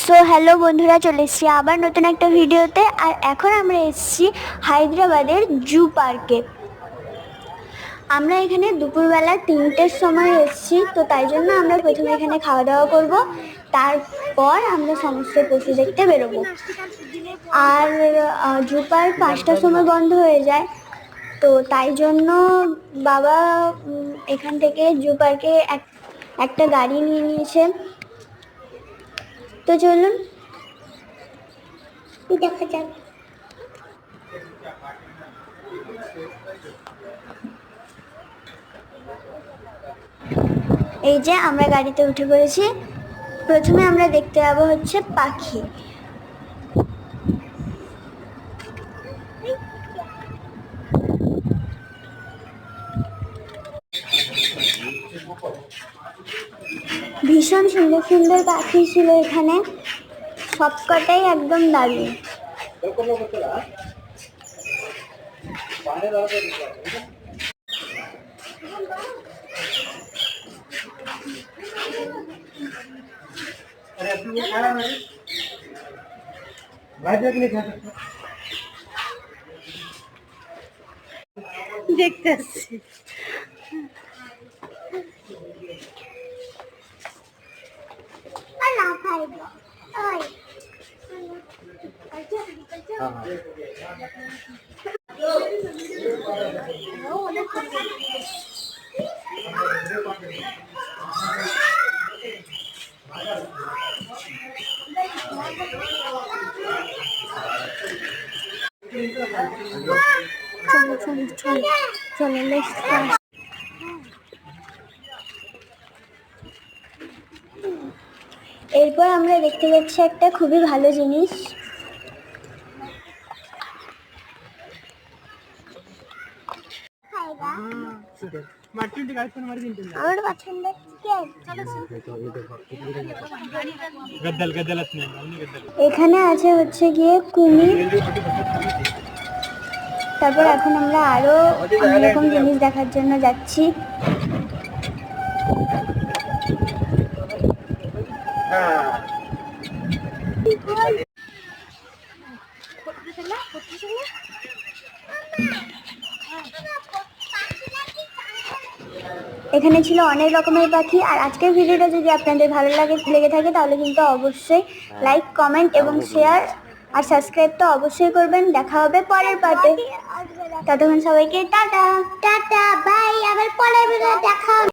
So hello বন্ধুরা, চলে এসেছি আবার নতুন একটা ভিডিওতে। আর এখন আমরা এসেছি হায়দ্রাবাদের জু পার্কে। আমরা এখানে দুপুরবেলা তিনটের সময় এসেছি, তো তাই জন্য আমরা প্রথমে এখানে খাওয়া দাওয়া করব। তারপর আমরা সমস্ত পশু দেখতে বেরোবো। আর জু পার্ক পাঁচটার সময় বন্ধ হয়ে যায়, তো তাই জন্য বাবা এখান থেকে জু পার্কে এক, একটা গাড়ি নিয়ে নিয়েছে। তো চলুন দেখা যাক। এই যে আমরা গাড়িতে উঠে পড়েছি। প্রথমে আমরা দেখতে যাব হচ্ছে পাখি। ভীষণ সুন্দর সুন্দর পাখি ছিল এখানে। সবকটাই একদম দারুণ। দেখতে আসছি। চলো চলো চলো চলো. এরপর আমরা দেখতে পাচ্ছি একটা খুবই ভালো জিনিস এখানে আছে হচ্ছে গিয়ে কুমির। তারপর এখন আমরা আরও অনেক রকম জিনিস দেখার জন্য যাচ্ছি। এখানে ছিল অনেক রকমের পাখি আর আজকের ভিডিওটা যদি আপনাদের ভালো লাগে লেগে থাকে তাহলে কিন্তু অবশ্যই লাইক কমেন্ট এবং শেয়ার আর সাবস্ক্রাইব তো অবশ্যই করবেন। দেখা হবে পরের পার্টে ততক্ষণ সবাইকে টাটা। টাটা বাই আবার পরের ভিডিও দেখা হবে।